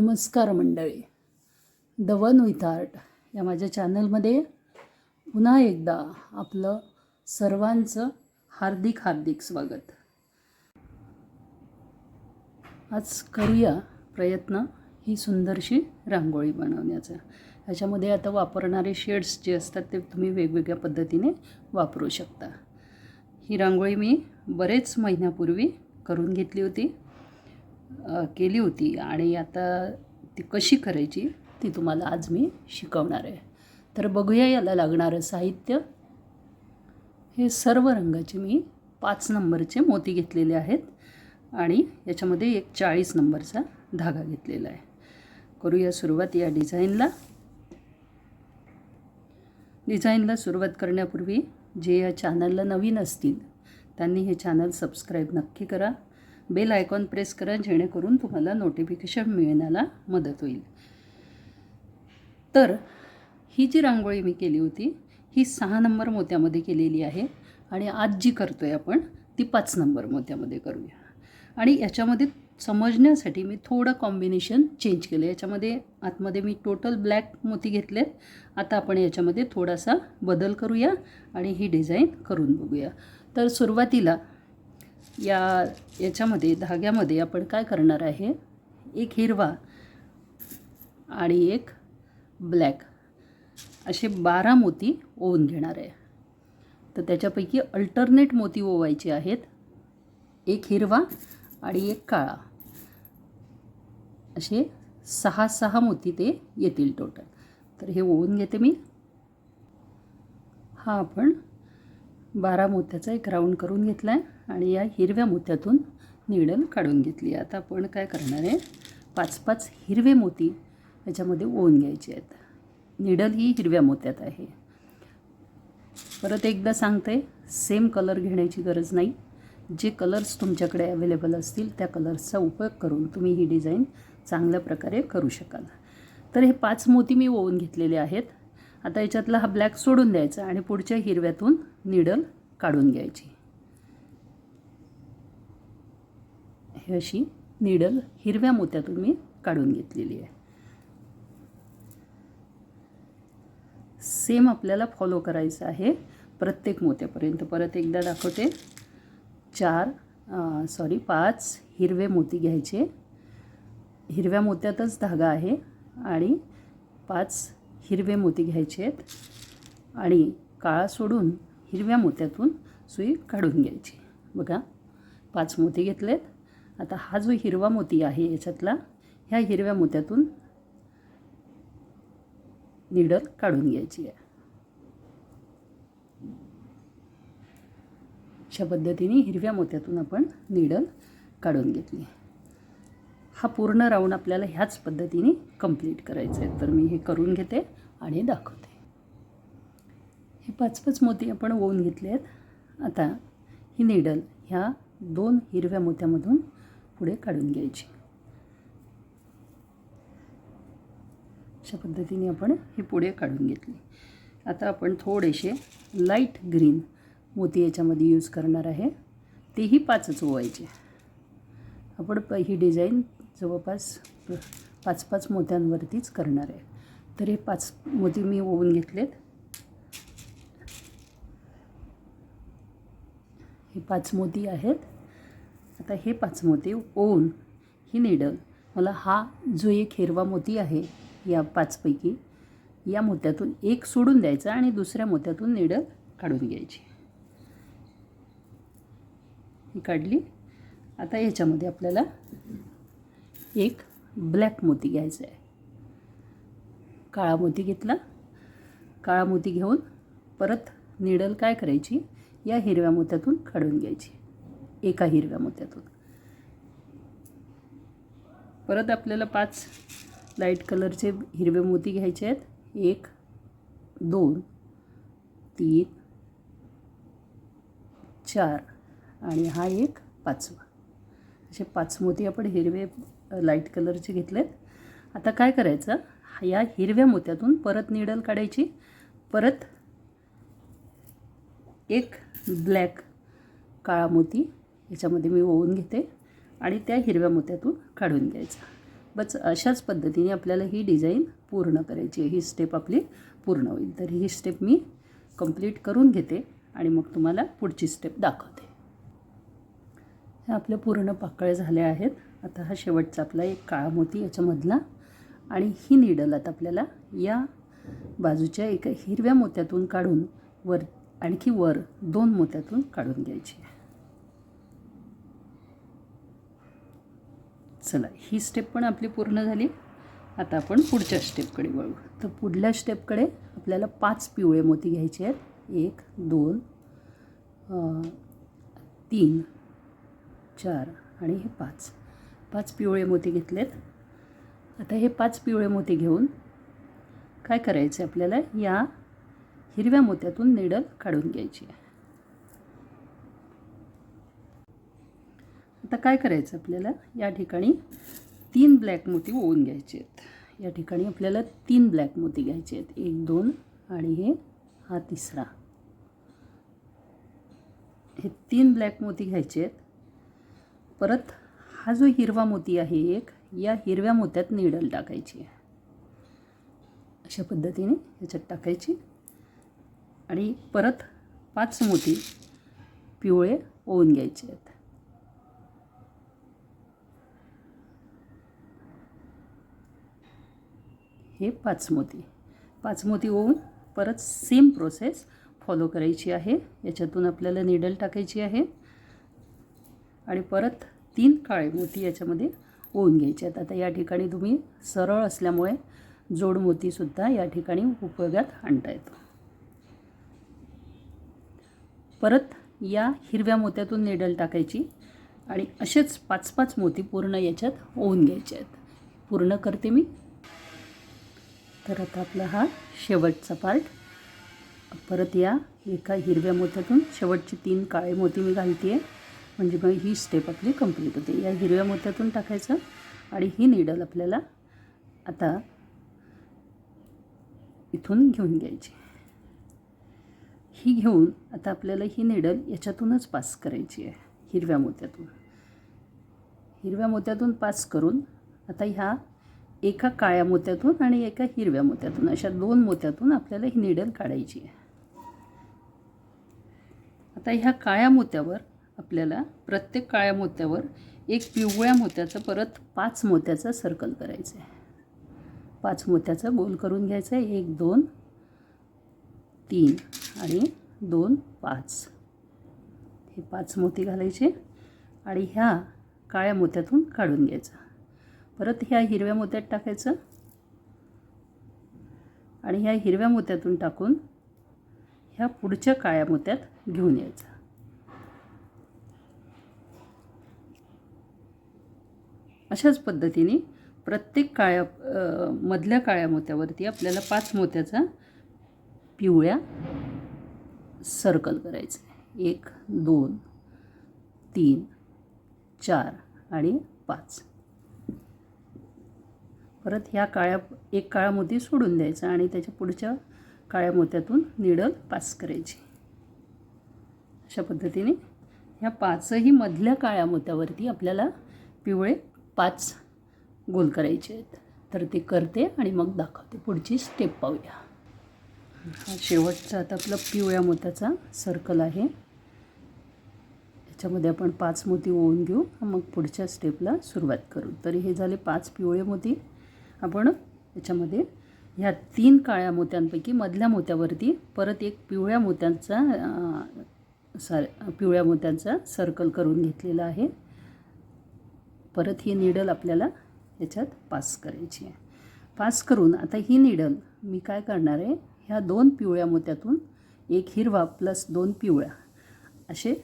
नमस्कार मंडळी. The one with art या माझ्या चॅनलमध्ये पुन्हा एकदा आपलं सर्वांचं हार्दिक हार्दिक स्वागत. आज करूया प्रयत्न ही सुंदरशी रांगोळी बनवण्याचा. ह्याच्यामध्ये आता वापरणारे शेड्स जे असतात ते तुम्ही वेगवेगळ्या पद्धतीने वापरू शकता. ही रांगोळी मी बरेच महिन्यापूर्वी करून घेतली होती. केली होती आणि आता ती कशी करायची ती तुम्हाला आज मी शिकवणार आहे. तर बघूया याला लागणारं साहित्य. हे सर्व रंगाचे मी पाच नंबरचे मोती घेतलेले आहेत आणि याच्यामध्ये एक चाळीस नंबरचा धागा घेतलेला आहे. करूया सुरुवात या डिझाईनला. डिझाईनला सुरुवात करण्यापूर्वी जे या चॅनलला नवीन असतील त्यांनी हे चॅनल सबस्क्राईब नक्की करा. बेल आयकॉन प्रेस करा जेणेकरून तुम्हाला नोटिफिकेशन मिळण्याला मदत होईल. तर ही जी रांगोळी मी केली होती ही सहा नंबर मोत्यामध्ये केलेली आहे आणि आज जी करतो आहे आपण ती पाच नंबर मोत्यामध्ये करूया. आणि याच्यामध्ये समजण्यासाठी मी थोडं कॉम्बिनेशन चेंज केलं. याच्यामध्ये आतमध्ये मी टोटल ब्लॅक मोती घेतलेत. आता आपण याच्यामध्ये थोडासा बदल करूया आणि ही डिझाईन करून बघूया. तर सुरुवातीला या याच्यामध्ये धाग्यामध्ये आपण काय करणार आहे? एक हिरवा आणि एक ब्लॅक असे बारा मोती ओवून घेणार आहे. तर त्याच्यापैकी अल्टरनेट मोती ओवायचे आहेत. एक हिरवा आणि एक काळा. असे सहा सहा मोती ते येतील टोटल तर हे ओवून घेते मी. हा आपण बारा मोत्याचा एक राऊंड करून घेतला आहे आणि या हिरव्या मोत्यातून निडल काढून घेतली. आता आपण काय करणार आहे? पाच पाच हिरवे मोती याच्यामध्ये ओवून घ्यायचे आहेत. निडल ही हिरव्या मोत्यात आहे. परत एकदा सांगते सेम कलर घेण्याची गरज नाही. जे कलर्स तुमच्याकडे अवेलेबल असतील त्या कलर्सचा उपयोग करून तुम्ही ही डिझाईन चांगल्या प्रकारे करू शकाल. तर हे पाच मोती मी ओवून घेतलेले आहेत. आता याच्यातला हा ब्लॅक सोडून द्यायचा आणि पुढच्या हिरव्यातून निडल काढून घ्यायची. हे अशी निडल हिरव्या मोत्यातून मी काढून घेतलेली आहे. सेम आपल्याला फॉलो करायचं आहे प्रत्येक मोत्यापर्यंत. परत एकदा दाखवते. चार सॉरी पाच हिरवे मोती घ्यायचे. हिरव्या मोत्यातच धागा आहे आणि पाच हिरवे मोती घ्यायचे आहेत. आणि काळा सोडून हिरव्या मोत्यातून सुई काढून घ्यायची. बघा पाच मोती घेतलेत. आता हा जो हिरवा मोती आहे याच्यातला ह्या हिरव्या मोत्यातून निडल काढून घ्यायची आहे. अशा पद्धतीने हिरव्या मोत्यातून आपण निडल काढून घेतली हा पूर्ण राऊंड आपल्याला ह्याच पद्धतीने कंप्लीट करायचं आहे. तर मी हे करून घेते आणि दाखवते. हे पाच पाच मोती आपण ओवून घेतले आहेत आता ही निडल ह्या दोन हिरव्या मोत्यामधून पुढे काढून घ्यायची. अशा पद्धतीने आपण ही पुढे काढून घेतली. आता आपण थोडेसे लाइट ग्रीन मोती याच्यामध्ये यूज करणार आहे. तेही पाचच ओवायचे. आपण प ही डिझाईन जवळपास पाच पाच मोत्यांवरतीच करणार आहे. तर हे पाच मोती मी ओवून घेतलेत. हे पाच मोती आहेत. आता हे पाच मोती ओवून ही निडल. मला हा जो एक हिरवा मोती आहे या पाचपैकी या मोत्यातून एक सोडून द्यायचा आणि दुसऱ्या मोत्यातून निडल काढून घ्यायची. ही काढली. आता याच्यामध्ये आपल्याला एक ब्लॅक मोती घ्यायचा आहे. काळा मोती घेतला. काळा मोती घेऊन परत निडल काय करायची? या हिरव्या मोत्यातून काढून घ्यायची. एका हिरव्या मोत्यातून. परत आपल्याला पाच लाइट कलरचे हिरवे मोती घ्यायचे आहेत. एक दोन तीन चार आणि हा एक पाचवा. असे पाच मोती आपण हिरवे लाइट कलरचे घेतलेत. आता काय करायचं? या हिरव्या मोत्यातून परत निडल काढायची. परत एक ब्लॅक काळा मोती याच्यामध्ये मी ओवून घेते आणि त्या हिरव्या मोत्यातून काढून घ्यायचा. बस अशाच पद्धतीने आपल्याला ही डिझाईन पूर्ण करायची आहे. ही स्टेप आपली पूर्ण होईल. तर ही स्टेप मी कंप्लीट करून घेते आणि मग तुम्हाला पुढची स्टेप दाखवते. ह्या आपल्या पूर्ण पाकळ्या झाल्या आहेत. आता हा शेवटचा आपला एक काळा मोती याच्यामधला आणि ही निडल आता आपल्याला या बाजूच्या एका हिरव्या मोत्यातून काढून वर आणखी वर दोन मोत्यातून काढून घ्यायची. चला ही स्टेप पण आपली पूर्ण झाली. आता आपण पुढच्या स्टेपकडे वळू. तर पुढल्या स्टेपकडे आपल्याला पाच पिवळे मोती घ्यायचे आहेत. एक दोन तीन चार आणि हे पाच. पाच पिवळे मोती घेतलेत. आता हे पाच पिवळे मोती घेऊन काय करायचं आहे आपल्याला? या हिरव्या मोत्यातून निडल काढून घ्यायची आहे. आता काय करायचं आपल्याला? या ठिकाणी तीन ब्लॅक मोती ओवून घ्यायचे आहेत. या ठिकाणी आपल्याला तीन ब्लॅक मोती घ्यायचे आहेत. एक दोन आणि हे हा तिसरा. हे तीन ब्लॅक मोती घ्यायचे आहेत. परत हा जो हिरवा मोती आहे एक या हिरव्या मोत्यात निडल टाकायची आहे. अशा पद्धतीने ह्याच्यात टाकायची. आणि परत पाच मोती पिवळे ओवून घ्यायचे आहेत. हे पाच मोती. पाच मोती ओवून परत सेम प्रोसेस फॉलो करायची आहे. याच्यातून आपल्याला निडल टाकायची आहे. आणि परत तीन काळे मोती याच्यामध्ये ओवून घ्यायचे आहेत. आता या ठिकाणी तुम्ही सरळ असल्यामुळे जोड मोतीसुद्धा या ठिकाणी उपयोगात आणता येतो. परत या हिरव्या मोत्यातून निडल टाकायची आणि असेच पाच पाच मोती पूर्ण याच्यात ओवून घ्यायचे आहेत. पूर्ण करते मी. तर आता आपला हा शेवटचा पार्ट परत या एका हिरव्या मोत्यातून शेवटचे तीन काळे मोती मी घालते आहे म्हणजे मग ही स्टेप आपली कंप्लीट होते. या हिरव्या मोत्यातून टाकायचं आणि ही निडल आपल्याला आता इथून घेऊन घ्यायची. ही घेऊन आता आपल्याला ही निडल याच्यातूनच पास करायची आहे हिरव्या मोत्यातून. हिरव्या मोत्यातून पास करून आता ह्या एका काळ्या मोत्यातून आणि एका हिरव्या मोत्यातून अशा दोन मोत्यातून आपल्याला ही निडल काढायची आहे. आता ह्या काळ्या मोत्यावर आपल्याला प्रत्येक काळ्या मोत्यावर एक पिवळ्या मोत्याचं परत पाच मोत्याचं सर्कल करायचं आहे पाच मोत्याचा गोल करून घ्यायचं आहे एक दोन तीन आणि दोन पाच. हे पाच मोती घालायचे आणि ह्या काळ्या मोत्यातून काढून घ्यायचा. परत ह्या हिरव्या मोत्यात टाकायचं आणि ह्या हिरव्या मोत्यातून टाकून ह्या पुढच्या काळ्या मोत्यात घेऊन यायचा. अशाच पद्धतीने प्रत्येक काळ्या मधल्या काळ्या मोत्यावरती आपल्याला पाच मोत्याचा पिवळ्या सर्कल करायचं. एक दोन तीन चार आणि पाच. परत ह्या काळ्या एक काळा मोती सोडून द्यायचा आणि त्याच्या पुढच्या काळ्या मोत्यातून निडल पास करायची. अशा पद्धतीने ह्या पाचही मधल्या काळ्या मोत्यावरती आपल्याला पिवळे पाच गोल करायचे आहेत. तर ते करते आणि मग दाखवते. पुढची स्टेप पाहूया. हा शेवटचा आता आपला पिवळ्या मोत्याचा सर्कल आहे. याच्यामध्ये आपण पाच मोती ओवून घेऊ. मग पुढच्या स्टेपला सुरुवात करू. तरी हे झाले पाच पिवळे मोती. आपण याच्यामध्ये ह्या तीन काळ्या मोत्यांपैकी मधल्या मोत्यावरती परत एक पिवळ्या मोत्यांचा सार पिवळ्या मोत्यांचा सर्कल करून घेतलेला आहे. परत ही निडल आपल्याला याच्यात पास करायची आहे. पास करून आता ही निडल मी काय करणार आहे? ह्या दोन पिवळ्या मोत्यातून एक हिरवा प्लस दोन पिवळ्या. असे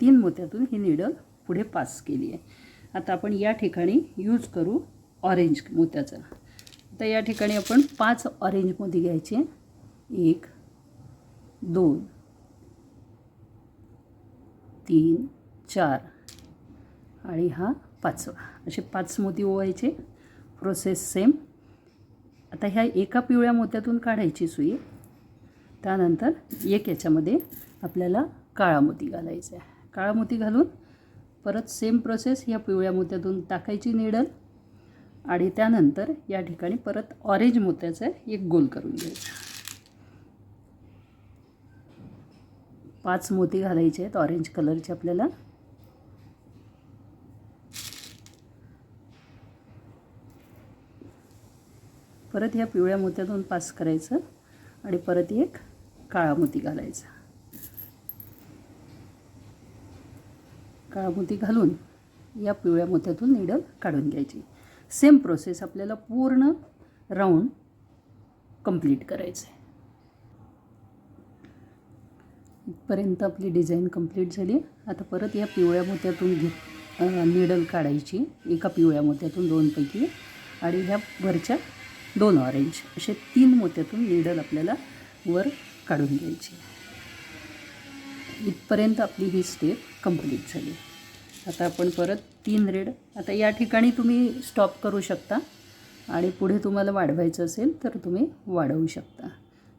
तीन मोत्यातून ही निडल पुढे पास केली आहे. आता आपण या ठिकाणी यूज करू ऑरेंज मोत्याचा. तर या ठिकाणी आपण पाच ऑरेंज मोती घ्यायचे. एक दोन तीन चार आणि हा पाचवा. असे पाच मोती ओवायचे. प्रोसेस सेम आता ह्या एका पिवळ्या मोत्यातून काढायची सुई. त्यानंतर एक याच्यामध्ये आपल्याला काळा मोती घालायचा आहे. काळा मोती घालून परत सेम प्रोसेस ह्या पिवळ्या मोत्यातून टाकायची निडल आणि त्यानंतर या ठिकाणी परत ऑरेंज मोत्याचा एक गोल करून घ्यायचा. पाच मोती घालायचे आहेत ऑरेंज कलरचे आपल्याला. परत ह्या पिवळ्या मोत्यातून पास करायचं आणि परत एक काळा मोती घालायचा. काळा मोती घालून या पिवळ्या मोत्यातून निडल काढून घ्यायची. सेम प्रोसेस आपल्याला पूर्ण राऊंड कंप्लीट करायचं आहे इथपर्यंत आपली डिझाईन कंप्लीट झाली. आता परत या पिवळ्या मोत्यातून घे निडल काढायची. एका पिवळ्या मोत्यातून दोनपैकी आणि ह्या वरच्या दोन ऑरेंज असे तीन मोत्यातून निडल आपल्याला वर काढून घ्यायची. इथपर्यंत आपली ही स्टेप कंप्लीट झाली. आता आपण परत तीन रेड आता या ठिकाणी तुम्ही स्टॉप करू शकता आणि पुढे तुम्हाला वाढवायचं असेल तर तुम्ही वाढवू शकता.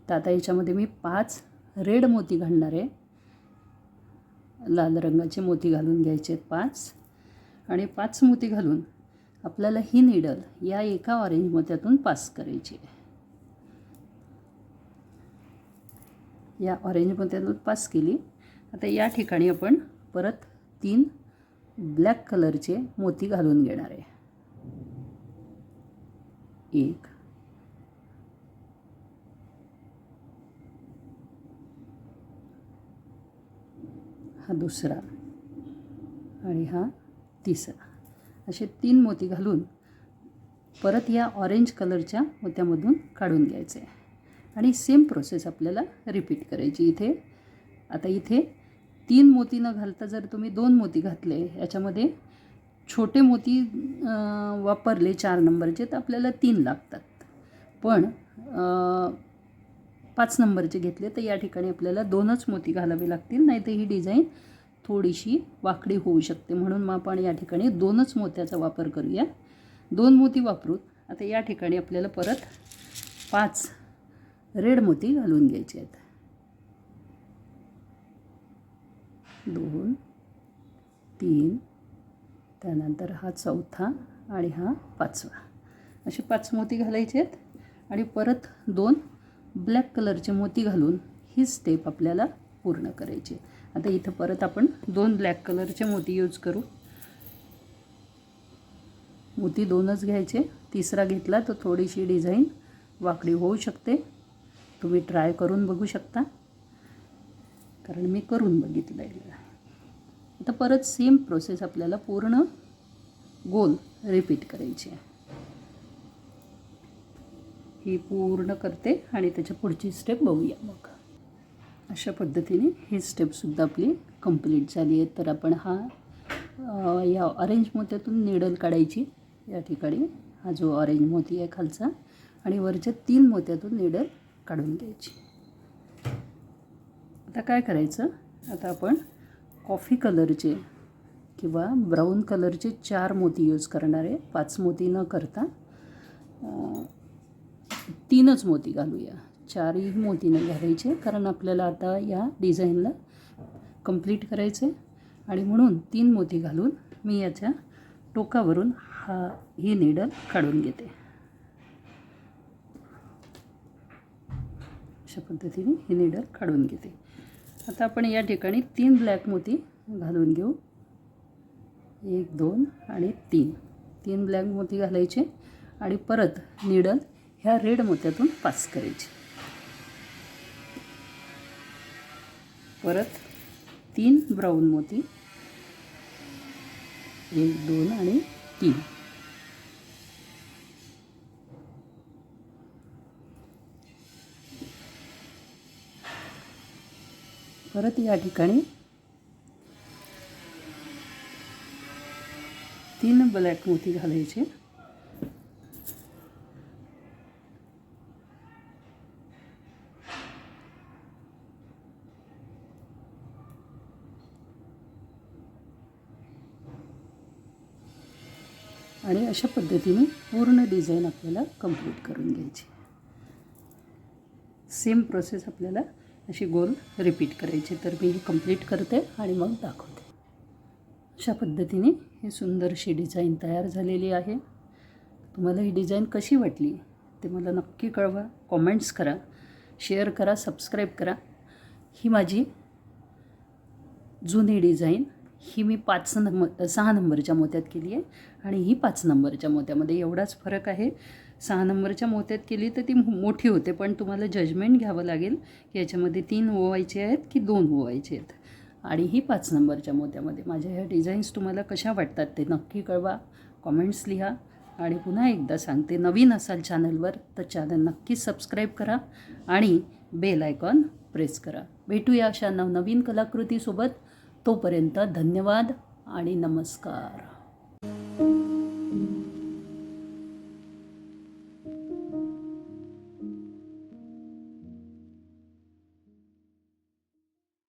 तर आता याच्यामध्ये मी पाच रेड मोती घालणार आहे. लाल रंगाचे मोती घालून घ्यायचे आहेत पाच. आणि पाच मोती घालून आपल्याला ही निडल या एका ऑरेंज मोत्यातून पास करायची आहे. या ऑरेंज मोत्यातून पास केली. आता या ठिकाणी आपण परत तीन ब्लॅक कलरचे मोती घालून घेणार आहे. एक. हा दुसरा. आणि हा तिसरा. असे तीन मोती घालून परत या ऑरेंज कलरच्या मोत्यामधून काढून घ्यायचे. आहे आणि सेम प्रोसेस आपल्याला रिपीट करायची इथे. आता इथे तीन मोती न घालता जर तुम्ही दोन मोती घातले याच्यामध्ये छोटे मोती वापरले चार नंबरचे तर आपल्याला तीन लागतात. पण पाच नंबरचे घेतले तर या ठिकाणी आपल्याला दोनच मोती घालावे लागतील नाही तर ही डिझाईन थोडीशी वाकडी होऊ शकते. म्हणून मग आपण या ठिकाणी दोनच मोत्याचा वापर करूया. दोन मोती वापरून आता या ठिकाणी आपल्याला परत पाच रेड मोती घालून घ्यायचे आहेत. दोन तीन त्यानंतर हा चौथा आणि हा पाचवा. असे पाच मोती घालायचे आहेत. आणि परत दोन ब्लॅक कलरचे मोती घालून ही स्टेप आपल्याला पूर्ण करायची आता इथं परत आपण दोन ब्लॅक कलरचे मोती यूज करू. मोती दोनच घ्यायचे. तिसरा घेतला तर थोडीशी डिझाईन वाकडी होऊ शकते. तुम्ही ट्राय करून बघू शकता. कारण मी करून बघितलेलं आहे. आता परत सेम प्रोसेस आपल्याला पूर्ण गोल रिपीट करायची आहे. ही पूर्ण करते आणि त्याच्या पुढची स्टेप बघूया मग. अशा पद्धतीने ही स्टेपसुद्धा आपली कंप्लीट झाली आहे. तर आपण हा या ऑरेंज मोत्यातून निडल काढायची. या ठिकाणी हा जो ऑरेंज मोती आहे खालचा आणि वरच्या तीन मोत्यातून निडल काढून घ्यायची. आता काय करायचं? आता आपण कॉफी कलरचे किंवा ब्राऊन कलरचे चार मोती यूज करणार आहे. पाच मोती न करता तीनच मोती घालूया. चारही मोती न घालायचे कारण आपल्याला आता या डिझाईनला कंप्लीट करायचे आणि म्हणून तीन मोती घालून मी याच्या टोकावरून हा ही निडल काढून घेते. अशा पद्धतीने ही निडल काढून घेते. आता आपण या ठिकाणी तीन ब्लॅक मोती घालून घेऊ. एक दोन आणि तीन. तीन ब्लॅक मोती घालायचे आणि परत निडल ह्या रेड मोत्यातून पास करायची. परत तीन ब्राऊन मोती. एक दोन आणि तीन. परत या ठिकाणी. तीन ब्लॅक मोती घालायचे. आणि अशा पद्धतीने पूर्ण डिझाईन आपल्याला कंप्लीट करून घ्यायची. सेम प्रोसेस आपल्याला अशी गोल रिपीट करायची. तर मी ही कंप्लीट करते आणि मग दाखवते. अशा पद्धतीने ही सुंदरशी डिझाईन तयार झालेली आहे. तुम्हाला ही डिझाईन कशी वाटली ते मला नक्की कळवा. कॉमेंट्स करा. शेअर करा. सबस्क्राईब करा. ही माझी जुनी डिझाईन ही मी पाच नंबर सहा नंबरच्या मोत्यात केली आहे. आणि ही पाच नंबरच्या मोत्यामध्ये एवढाच फरक आहे. सहा नंबरच्या मोत्यात केली तर ती मो- मोठी होते पण तुम्हाला जजमेंट घ्यावं लागेल की याच्यामध्ये तीन ओवायचे आहेत की दोन ओवायचे आहेत. आणि ही पाच नंबरच्या मोत्यामध्ये माझ्या ह्या डिझाईन्स तुम्हाला कशा वाटतात ते नक्की कळवा. कॉमेंट्स लिहा. आणि पुन्हा एकदा सांगते नवीन असाल चॅनलवर तर चॅनल नक्कीच सबस्क्राईब करा आणि बेल आयकॉन प्रेस करा. भेटूया अशा नवनवीन कलाकृतीसोबत. तोपर्यंत धन्यवाद आणि नमस्कार.